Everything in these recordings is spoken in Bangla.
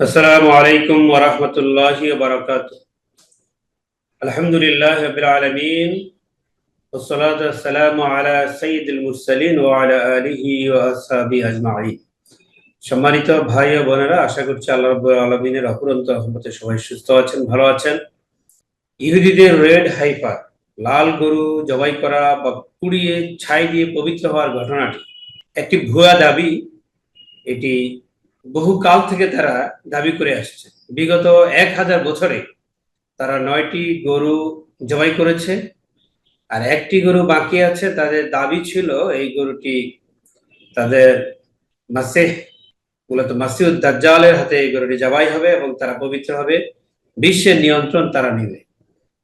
السلام عليكم ورحمة الله وبركاته الحمد لله رب العالمين والصلاة والسلام على سيد المرسلين وعلى آله وأصحابه أجمعين সম্মানিত ভাই ও বোনেরা আশা করছি আল্লাহ রাব্বুল আলামিনের অপরন্ত রহমতে সবাই সুস্থ আছেন ভালো আছেন ইহুদিদের রেড হাইপার লাল গরু জবাই করা বা পুড়িয়ে ছাই দিয়ে পবিত্র হওয়ার ঘটনাটি একটি ভুয়া দাবি এটি বহুকাল থেকে তারা দাবি করে আসছে। বিগত এক হাজার বছরে তারা নয়টি গরু জবাই করেছে আর একটি গরু বাকি আছে। তাদের দাবি ছিল এই গরুটি তাদের মাসে মূলত মাসিউদ দাজ্জালের হাতে এই গরুটি জবাই হবে এবং তারা পবিত্র হবে। বিশ্বের নিয়ন্ত্রণ তারা নেবে।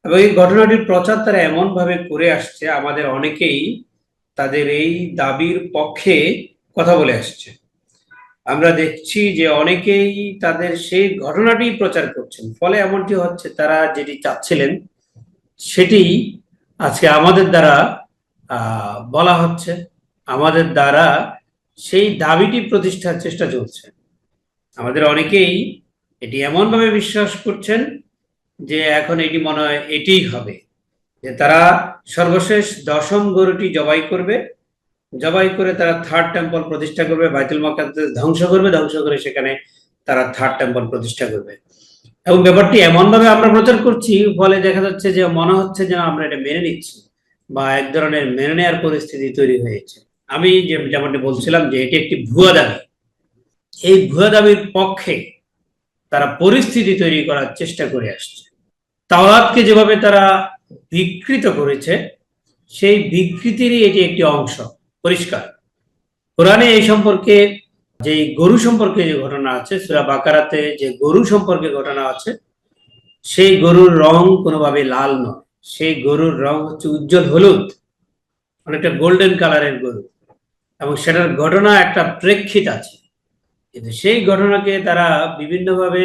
এবং এই ঘটনাটির প্রচার তারা এমন ভাবে করে আসছে, আমাদের অনেকেই তাদের এই দাবির পক্ষে কথা বলে আসছে। আমরা দেখছি যে অনেকেই তাদের সেই ঘটনাটি প্রচার করছেন। ফলে এমনটি হচ্ছে, তারা যেটি চাচ্ছিলেন, সেটি আজকে আমাদের দ্বারা বলা হচ্ছে, আমাদের দ্বারা সেই দাবিটি প্রতিষ্ঠার চেষ্টা চলছে। আমাদের অনেকেই এটি এমনভাবে বিশ্বাস করছেন যে এখন এটি মনে হয় এটিই হবে। যে তারা সর্বশেষ দশম গরুটি জবাই করবে জবাই করে তারা থার্ড টেম্পল প্রতিষ্ঠা করবে, বাইতুল মাকাদ্দাস ধ্বংস করবে, ধ্বংস করে সেখানে তারা থার্ড টেম্পল প্রতিষ্ঠা করবে। এবং ব্যাপারটি এমন ভাবে আমরা প্রচার করছি, ফলে দেখা যাচ্ছে যে মনে হচ্ছে যেন আমরা এটা মেনে নিচ্ছি বা এক ধরনের মেনে নেওয়ার পরিস্থিতি তৈরি হয়েছে। আমি যে যেমনটি বলছিলাম যে এটি একটি ভুয়া দাবি। এই ভুয়া দাবির পক্ষে তারা পরিস্থিতি তৈরি করার চেষ্টা করে আসছে। তাওরাতকে যেভাবে তারা বিকৃত করেছে, সেই বিকৃতিরই এটি একটি অংশ। পরিষ্কার। কোরআনে এই সম্পর্কে যে গরু সম্পর্কে যে ঘটনা আছে, সুরা বাকারাতে যে গরু সম্পর্কে ঘটনা আছে, সেই গরুর রং কোনোভাবে লাল নয়। সেই গরুর রং হচ্ছে উজ্জ্বল হলুদ, অনেকটা গোল্ডেন কালারের গরু। এবং সেটার ঘটনা একটা প্রেক্ষিত আছে। কিন্তু সেই ঘটনাকে তারা বিভিন্নভাবে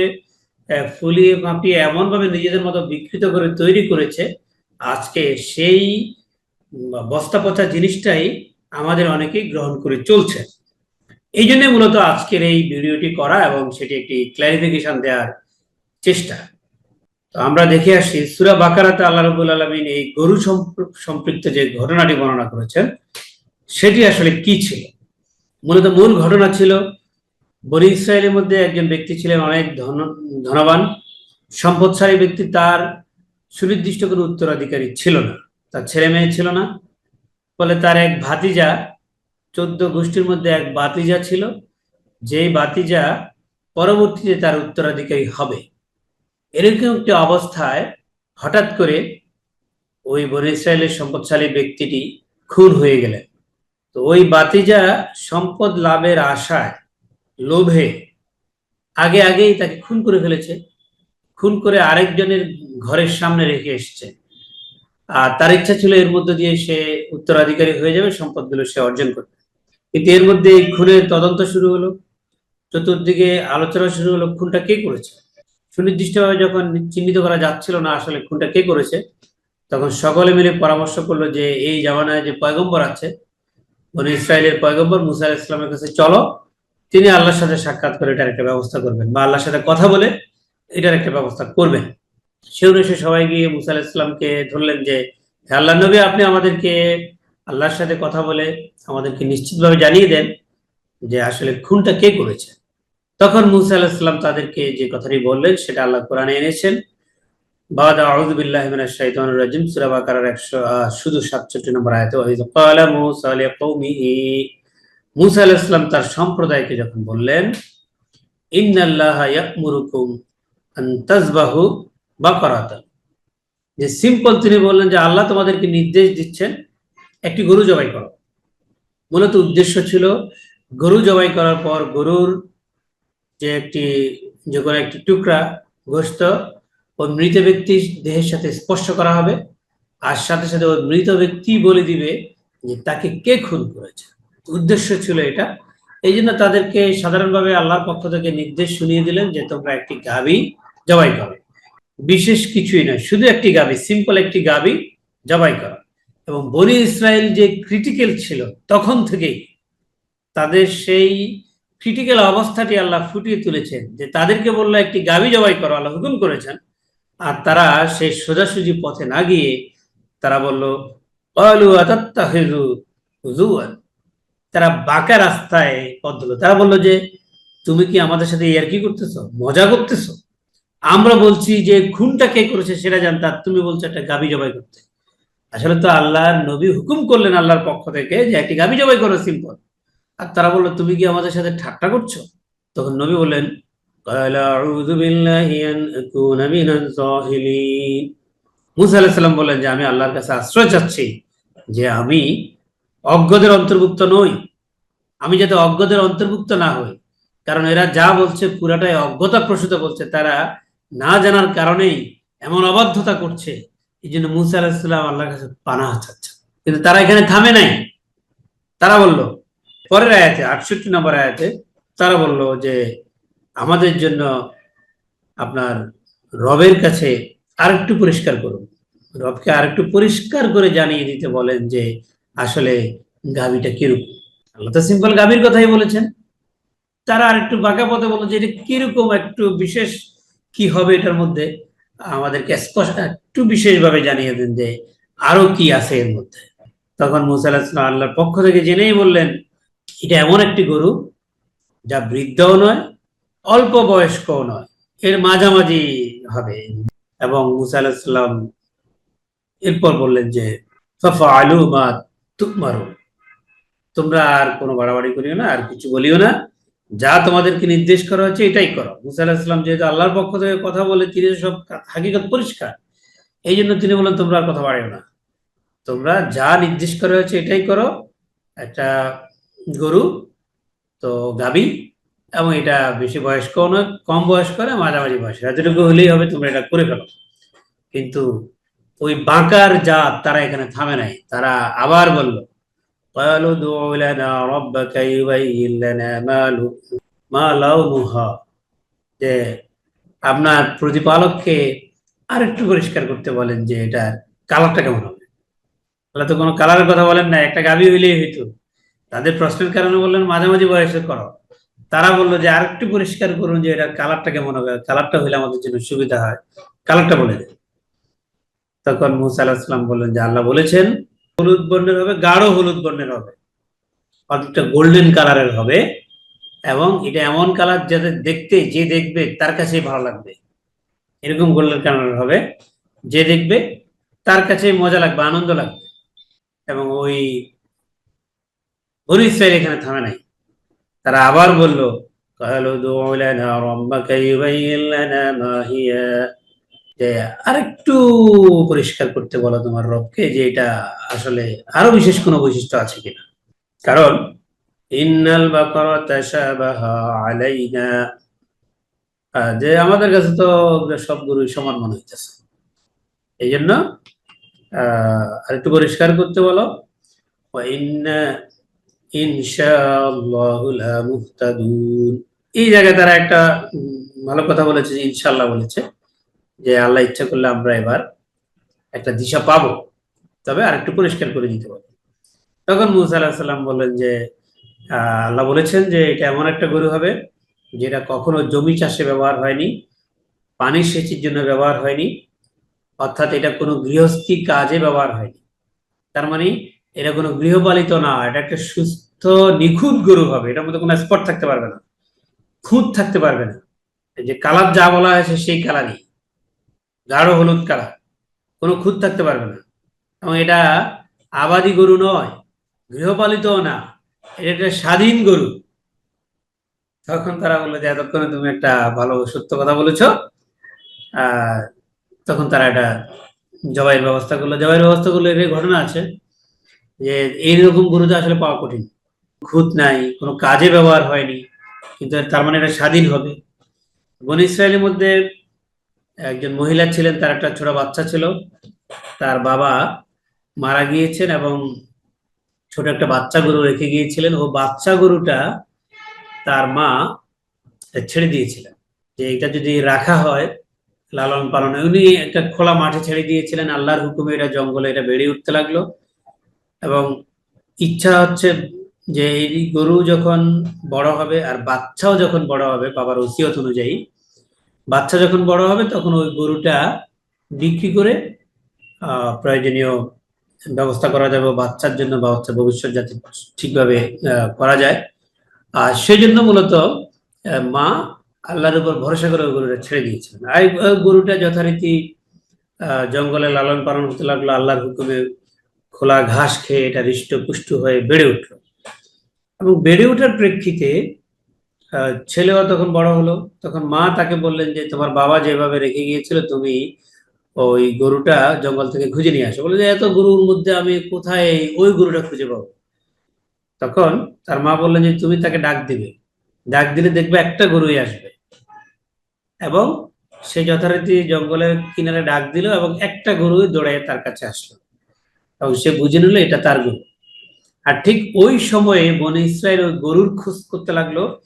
ফুলিয়ে ফাঁপিয়ে এমনভাবে নিজেদের মতো বিকৃত করে তৈরি করেছে, আজকে সেই বস্তা পচা জিনিসটাই আমাদের অনেকেই গ্রহণ করে চলছে। এই জন্য মূলত আজকের এই ভিডিওটি করা এবং সেটি একটি ক্লারিফিকেশন দেওয়ার চেষ্টা। তো আমরা দেখে আসি, সুরা বাকারাতে আল্লাহ রবুল আলমিন এই গরু সম্পৃ- সম্পৃক্ত যে ঘটনাটি বর্ণনা করেছেন, সেটি আসলে কি ছিল? মূলত মূল ঘটনা ছিল, বনি ইসরায়েলের মধ্যে একজন ব্যক্তি ছিলেন অনেক ধন, ধনবান, সম্পদশালী ব্যক্তি, তার সুনির্দিষ্ট কোনো উত্তরাধিকারী ছিল না। তার ছেলে মেয়ে ছিল না ফলে তার এক ভাতিজা, চোদ্দ গোষ্ঠীর মধ্যে এক বাতিজা ছিল, যেই বাতিজা পরবর্তীতে তার উত্তরাধিকারী হবে। এরকম একটি অবস্থায় হঠাৎ করে ওই বনে ইসরায়েলের সম্পদশালী ব্যক্তিটি খুন হয়ে গেলেন। তো ওই বাতিজা সম্পদ লাভের আশায়, লোভে আগে আগেই তাকে খুন করে ফেলেছে। খুন করে আরেকজনের ঘরের সামনে রেখে এসছে। আর তার ইচ্ছা ছিল এর মধ্যে দিয়ে সে উত্তরাধিকারী হয়ে যাবে, সম্পদগুলো সে অর্জন করবে। কিন্তু এর মধ্যে খুনের তদন্ত শুরু হলো। চতুর্দিকে আলোচনা শুরু হলো, খুনটা কে করেছে? সুনির্দিষ্টভাবে যখন চিহ্নিত করা যাচ্ছিল না আসলে খুনটা কে করেছে, তখন সকলে মিলে পরামর্শ করল যে এই জামানায় যে পয়গম্বর আছে মানে ইসরায়েলের পয়গম্বর মুসা আলাইহিস ইসলামের কাছে চলো, তিনি আল্লাহর সাথে সাক্ষাৎ করে এটার একটা ব্যবস্থা করবেন বা আল্লাহর সাথে কথা বলে এটার একটা ব্যবস্থা করবেন। সে অনুসারে সবাই গিয়ে মুসা আলাইহিস ইসলামকে ধরলেন যে আল্লাহ নবী, আপনি আমাদেরকে আল্লাহর সাথে কথা বলে আমাদেরকে নিশ্চিতভাবে জানিয়ে দেন যে আসলে খুনটা কে করেছে। তখন মুসা আলাইহিস সালাম তাদেরকে যে কথাটি বললেন, সেটা আল্লাহ কোরআনে এনেছেন। বাদ আউযু মিনাশ শাইতানির রাজিম, সূরা বাকারার 100 শুধু 67 নম্বর আয়াতে। ওয়াইজ ক্বালা মূসা লিকৌমিহি মুসা আলাইহিস সালাম তার সম্প্রদায়কে যখন বললেন বাকারাতান যে সিম্পল তিনি বললেন যে আল্লাহ তোমাদেরকে নির্দেশ দিচ্ছেন, একটি গরু জবাই করো। মূলত উদ্দেশ্য ছিল গরু জবাই করার পর গরুর যে একটি, যে কোনো একটি টুকরা গোস্ত ওই মৃত ব্যক্তির দেহের সাথে স্পর্শ করা হবে। আর সাথে সাথে ওই মৃত ব্যক্তি বলে দিবে যে তাকে কে খুন করেছে। উদ্দেশ্য ছিল এটা। এই জন্য তাদেরকে সাধারণভাবে আল্লাহর পক্ষ থেকে নির্দেশ শুনিয়ে দিলেন যে তোমরা একটি গাভী জবাই করো। বিশেষ কিছুই নয়, শুধু একটি গাবি সিম্পল একটি গাবি জবাই করা। এবং বনি ইসরায়েল যে ক্রিটিক্যাল ছিল, তখন থেকেই তাদের সেই ক্রিটিক্যাল অবস্থাটি আল্লাহ ফুটিয়ে তুলেছেন যে তাদেরকে বলল, একটি গাবি জবাই করো, আল্লাহ হুকুম করেছেন। আর তারা সেই সোজাসুজি পথে না গিয়ে তারা বলল অলু তারা বাঁকা রাস্তায় পথ ধরলো। তারা বলল যে, তুমি কি আমাদের সাথে ইয়ার কি করতেছো? মজা করতেছো? আমরা বলছি যে খুনটা কে করেছে সেটা জানতার তুমি বলছো একটা গাবি জবাই করতে। আসলে তো আল্লাহর নবী হুকুম করলেন আল্লাহর পক্ষ থেকে যে একটি গাবি জবাই করো সিম্পল। আর তারা বলল, তুমি কি আমাদের সাথে ঠাট্টা করছ? তখন নবী বললেন মুসা আলাহিসাল্লাম বলেন যে, আমি আল্লাহর কাছে আশ্রয় চাচ্ছি যে আমি অজ্ঞদের অন্তর্ভুক্ত নই। আমি যাতে অজ্ঞদের অন্তর্ভুক্ত না হই। কারণ এরা যা বলছে পুরাটাই অজ্ঞতা প্রসূত বলছে। তারা না জানার কারণেই এমন অবাধ্যতা করছে। এই জন্য মুসা আলাহিসাল্লাম আল্লাহর কাছে পানা চাচ্ছে কিন্তু তারা এখানে থামে নাই। তারা বলল, পরের আয়াতে, আটষট্টি নম্বর আয়াতে, তারা বলল যে, আমাদের জন্য আপনার রবের কাছে আরেকটু পরিষ্কার করুন। রবকে আরেকটু পরিষ্কার করে জানিয়ে দিতে বলেন যে, আসলে গাভীটা কীরকম? আল্লাহ তো সিম্পল গাভীর কথাই বলেছেন। তারা আরেকটু বাঁকা পথে বলল যে, এটা কীরকম একটু বিশেষ কি হবে এটার মধ্যে, আমাদেরকে স্পষ্ট, একটু বিশেষভাবে জানিয়ে দেন যে আরও কি আছে এর মধ্যে। তখন মুসা আল্লাহর পক্ষ থেকে জেনেই বললেন, এটা এমন একটি গরু, যা বৃদ্ধও নয়, অল্প বয়স্কও নয়, এর মাঝামাঝি হবে। এবং মুসা আলাহিসাল্লাম এরপর বললেন যে ফাফা আলু মা তুকমারু তোমরা আর কোনো বাড়াবাড়ি করিও না, আর কিছু বলিও না। যা তোমাদেরকে নির্দেশ করা হয়েছে এটাই করো। মুসা আলাহিসাল্লাম যেহেতু আল্লাহর পক্ষ থেকে কথা বলে তিনি সব হাকিকত পরিষ্কার, এই জন্য তিনি বলেন তোমরা আর কথা বাড়িও না। তোমরা যা নির্দেশ করা হয়েছে এটাই করো। একটা গরু, তো গাবি, এবং এটা বেশি বয়স্ক নয়, কম বয়স্ক না মাঝামাঝি বয়স। এতটুকু হলেই হবে, তোমরা এটা করে ফেলো। কিন্তু ওই বাঁকার জাত তারা এখানে থামে নাই। তারা আবার বলল قالوا ادع لنا ربك يبين لنا ما لو- ما لونها যে আপনার প্রতিপালককে আরেকটু পরিষ্কার করতে বলেন যে এটা কালারটা কেমন হবে তাহলে তো কোনো কালারের কথা বলেন না একটা গাভী হইলেই হইতো তাদের প্রশ্নের কারণে বললেন মাঝামাঝি বয়সে করো তারা বললো যে আরেকটু পরিষ্কার করুন যে এটা কালারটা কেমন হবে কালারটা হইলে আমাদের জন্য সুবিধা হয় কালারটা বলে দেন তখন মুসা আলাহিসাম বললেন যে আল্লাহ বলেছেন হলুদ বর্ণের হবে গাঢ় হলুদ বর্ণের হবে অনেকটা গোল্ডেন কালারের হবে এবং এটা এমন কালার যাতে দেখতে যে দেখবে তার কাছেই ভালো লাগবে এরকম গোল্ডেন কালারের হবে যে দেখবে তার কাছে মজা লাগবে আনন্দ লাগবে এবং ওই বনু ইসরায়েল এখানে থামে নাই তারা আবার বলল قالوا ادع لنا ربك يبين لنا ما هي যে আরেকটু পরিষ্কার করতে বলো তোমার রবকে যে এটা আসলে আরও বিশেষ কোনো বৈশিষ্ট্য আছে কিনা। কারণ, ইন্নাল আলাইনা যে আমাদের কাছে তো সব গরুই সমান মনে হইতেছে। এই জন্য আহ, আরেকটু পরিষ্কার করতে বলো। এই জায়গায় তারা একটা ভালো কথা বলেছে যে ইনশাআল্লাহ বলেছে। যে আল্লাহ ইচ্ছা করলে আমরা এবার একটা দিশা পাবো। তবে আরেকটু পরিষ্কার করে দিতে পারব তখন মুসা আলাহিসাল্লাম সাল্লাম বললেন যে আল্লাহ বলেছেন যে এটা এমন একটা গরু হবে যেটা কখনো জমি চাষে ব্যবহার হয়নি, পানি সেচের জন্য ব্যবহার হয়নি, অর্থাৎ এটা কোনো গৃহস্থী কাজে ব্যবহার হয়নি। তার মানে এটা কোনো গৃহপালিত না, এটা একটা সুস্থ, নিখুঁত গরু হবে। এটার মধ্যে কোনো স্পট থাকতে পারবে না, খুঁত থাকতে পারবে না। যে কালার যা বলা হয়েছে সেই কালারই। গাঢ় হলুদ কালার। কোনো খুঁত থাকতে পারবে না। এবং এটা আবাদি গরু নয় গৃহপালিত না, এটা একটা স্বাধীন গরু। তখন তারা বলল যে, এতক্ষণে তুমি একটা ভালো, সত্য কথা বলেছ। তখন তারা এটা জবাইয়ের ব্যবস্থা করল। জবাইয়ের ব্যবস্থা করল এর ঘটনা আছে যে, এইরকম গরু তো আসলে পাওয়া কঠিন। খুঁত নাই, কোনো কাজে ব্যবহার হয়নি, কিন্তু তার মানে এটা স্বাধীন হবে। বন ইসরায়েলের মধ্যে একজন মহিলা ছিলেন, তার একটা ছোট বাচ্চা ছিল। তার বাবা মারা গিয়েছেন এবং ছোট একটা বাচ্চা গরু রেখে গিয়েছিলেন। ও বাচ্চা গরুটা তার মা ছেড়ে দিয়েছিলেন। যে এটা যদি রাখা হয়, লালন পালনে। উনি একটা খোলা মাঠে ছেড়ে দিয়েছিলেন। আল্লাহর হুকুমে এটা জঙ্গলে এটা বেড়ে উঠতে লাগল। এবং ইচ্ছা হচ্ছে যে এই গরু যখন বড় হবে আর বাচ্চাও যখন বড় হবে, বাবার ওসিয়ত অনুযায়ী বাচ্চা যখন বড় হবে, তখন ওই গরুটা বিক্রি করে প্রয়োজনীয় ব্যবস্থা করা যাবে, বাচ্চার জন্য বা বাচ্চার ভবিষ্যৎ যাতে ঠিকভাবে করা যায়। আর সেই জন্য মূলত মা আল্লাহর উপর ভরসা করে ওই গরুটা ছেড়ে দিয়েছিলেন। আর গরুটা যথারীতি জঙ্গলে লালন পালন হতে লাগল, আল্লাহর হুকুমে খোলা ঘাস খেয়ে এটা হৃষ্ট পুষ্ট হয়ে বেড়ে উঠল। এবং বেড়ে ওঠার প্রেক্ষিতে ছেলেও তখন বড় হলো, তখন মা তাকে বললেন যে, তোমার বাবা যেভাবে রেখে গিয়েছিল, তুমি ওই গরুটা জঙ্গল থেকে খুঁজে নিয়ে আসো। বলে যে, এত গরুর মধ্যে আমি কোথায় ওই গরুটা খুঁজে পাবো? তখন তার মা বললেন যে, তুমি তাকে ডাক দিবে। ডাক দিলে দেখবে একটা গরুই আসবে। এবং সে যথারীতি জঙ্গলের কিনারে ডাক দিল এবং একটা গরু দৌড়ে তার কাছে আসলো। এবং সে বুঝে নিল, এটা তার গরু। আর ঠিক ওই সময়ে বনে ইসরায়েল ওই গরুর খোঁজ করতে লাগল।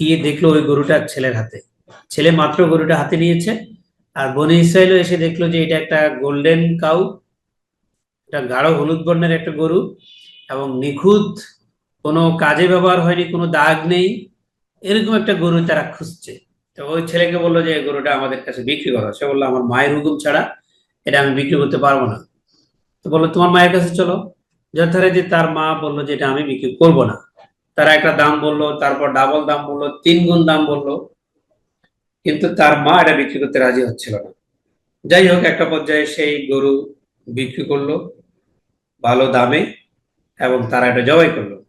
গিয়ে দেখল ওই গরুটা ছেলের হাতে। ছেলে মাত্র গরুটা হাতে নিয়েছে, আর বনে ইসরায়েলও এসে দেখল যে এটা একটা গোল্ডেন কাউ, এটা গাঢ় হলুদ বর্ণের একটা গরু, এবং নিখুঁত, কোনো কাজে ব্যবহার হয়নি, কোনো দাগ নেই, এরকম একটা গরু তারা খুঁজছে। তো ওই ছেলেকে বলল যে গরুটা আমাদের কাছে বিক্রি করো। সে বলল, আমার মায়ের হুকুম ছাড়া এটা আমি বিক্রি করতে পারব না। তো বলল, তোমার মায়ের কাছে চলো। যথারীতি তার মা বলল যে, এটা আমি বিক্রি করব না। তারা একটা দাম বলল, তারপর ডাবল দাম বলল, তিন গুণ দাম বলল। কিন্তু তার মা এটা বিক্রি করতে রাজি হচ্ছিল না। যাই হোক, একটা পর্যায়ে সেই গরু বিক্রি করল ভালো দামে এবং তারা এটা জবাই করল।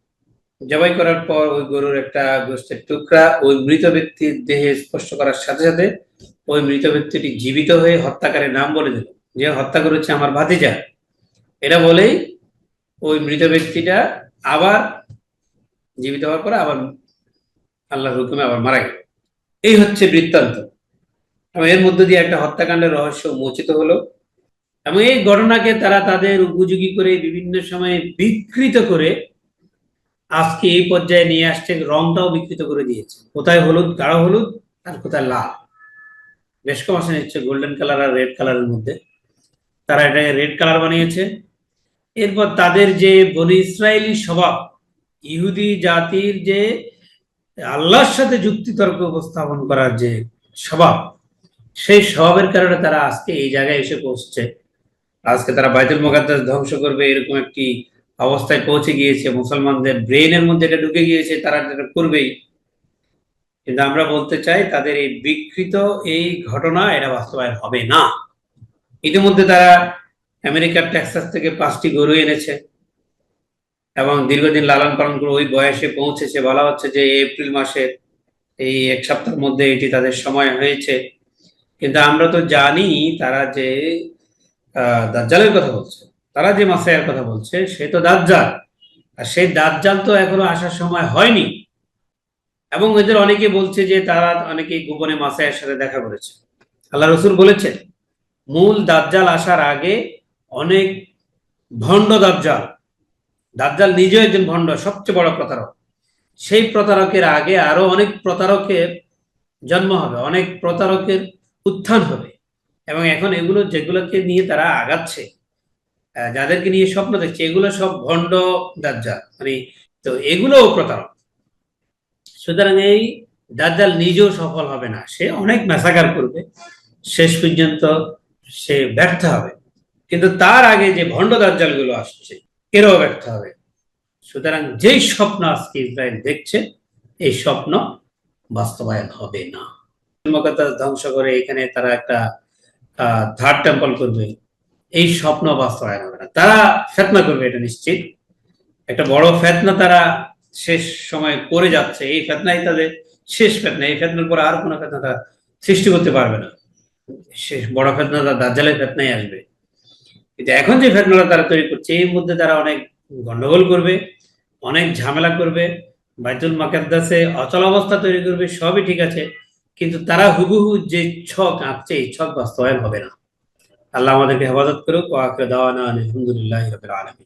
জবাই করার পর ওই গরুর একটা গোষ্ঠের টুকরা ওই মৃত ব্যক্তির দেহে স্পর্শ করার সাথে সাথে ওই মৃত ব্যক্তিটি জীবিত হয়ে হত্যাকারীর নাম বলে দিল। যে হত্যা করেছে আমার ভাতিজা। এটা বলেই ওই মৃত ব্যক্তিটা আবার জীবিত হওয়ার পরে আবার আল্লাহর হুকুমে আবার মারা গেল। এই হচ্ছে বৃত্তান্ত। এবং এর মধ্য দিয়ে একটা হত্যাকাণ্ডের রহস্য মোচিত হলো। এবং এই ঘটনাকে তারা তাদের উপযোগী করে বিভিন্ন সময়ে বিকৃত করে আজকে এই পর্যায়ে নিয়ে আসছে রংটাও বিকৃত করে দিয়েছে। কোথায় হলুদ গাঢ় হলুদ, আর কোথায় লাল। বেশ কম আসে নিচ্ছে গোল্ডেন কালার আর রেড কালারের মধ্যে। তারা এটাকে রেড কালার বানিয়েছে। এরপর তাদের যে বনি ইসরায়েলি স্বভাব ইহুদি জাতির যে আল্লাহর সাথে যুক্তিতর্ক উপস্থাপন করার যে স্বভাব, সেই স্বভাবের কারণে তারা আজকে এই জায়গায় এসে পৌঁছছে আজকে তারা বাইতুল মোকাদ্দাস ধ্বংস করবে, এরকম একটি অবস্থায় পৌঁছে গিয়েছে। মুসলমানদের ব্রেনের মধ্যে এটা ঢুকে গিয়েছে, তারা এটা করবেই। কিন্তু আমরা বলতে চাই, তাদের এই বিকৃত এই ঘটনা এটা বাস্তবায়ন হবে না। ইতিমধ্যে তারা আমেরিকার টেক্সাস থেকে পাঁচটি গরু এনেছে। এবং দীর্ঘদিন লালন পালন করে ওই বয়সে পৌঁছেছে। বলা হচ্ছে যে এপ্রিল মাসে এই এক সপ্তাহের মধ্যে এটি তাদের সময় হয়েছে। কিন্তু আমরা তো জানি তারা যে দাজ্জালের কথা বলছে। তারা যে মাসায়ের কথা বলছে, সে তো দাজ্জাল। আর সেই দাজ্জাল তো এখনও আসার সময় হয়নি। এবং এদের অনেকে বলছে যে তারা অনেকে গোপনে মাসায়ের সাথে দেখা করেছে। আল্লাহ রসুল বলেছেন, মূল দাজ্জাল আসার আগে অনেক ভণ্ড দাজ্জাল দাজ্জাল নিজেও একজন ভণ্ড সবচেয়ে বড় প্রতারক। সেই প্রতারকের আগে আরও অনেক প্রতারকের জন্ম হবে, অনেক প্রতারকের উত্থান হবে। এবং এখন এগুলো যেগুলোকে নিয়ে তারা আগাচ্ছে যাদেরকে নিয়ে স্বপ্ন দেখছে, এগুলো সব ভণ্ড দাজ্জাল। মানে তো এগুলোও প্রতারক। সুতরাং এই দাজ্জাল নিজেও সফল হবে না, সে অনেক মেসাকার করবে, শেষ পর্যন্ত সে ব্যর্থ হবে। কিন্তু তার আগে যে ভণ্ড দাজ্জালগুলো আসছে এরাও ব্যর্থ হবে। সুতরাং যেই স্বপ্ন আজকে ইসরায়েল দেখছে, এই স্বপ্ন বাস্তবায়ন হবে না। ধ্বংস করে এখানে তারা একটা থার্ড টেম্পল করবে। এই স্বপ্ন বাস্তবায়ন হবে না। তারা ফেতনা করবে, এটা নিশ্চিত। একটা বড় ফেতনা তারা শেষ সময় করে যাচ্ছে। এই ফেতনাই তাদের শেষ ফেতনা। এই ফেতনার পরে আর কোনো ফেতনা তারা সৃষ্টি করতে পারবে না। শেষ বড় ফেতনা তার দাজ্জালের ফেতনাই আসবে। কিন্তু এখন যে ফেতনাটা তারা তৈরি করছে, এর মধ্যে তারা অনেক গন্ডগোল করবে, অনেক ঝামেলা করবে, বাইতুল মাকাদ্দাসে অচল অবস্থা তৈরি করবে, সবই ঠিক আছে, কিন্তু তারা হুবহু যে ছক আঁকছে, এই ছক বাস্তবায়ন হবে না। আল্লাহ আমাদেরকে হেফাজত করুক ও আখরে দাওয়ানা আলহামদুলিল্লাহ রবিল আলমী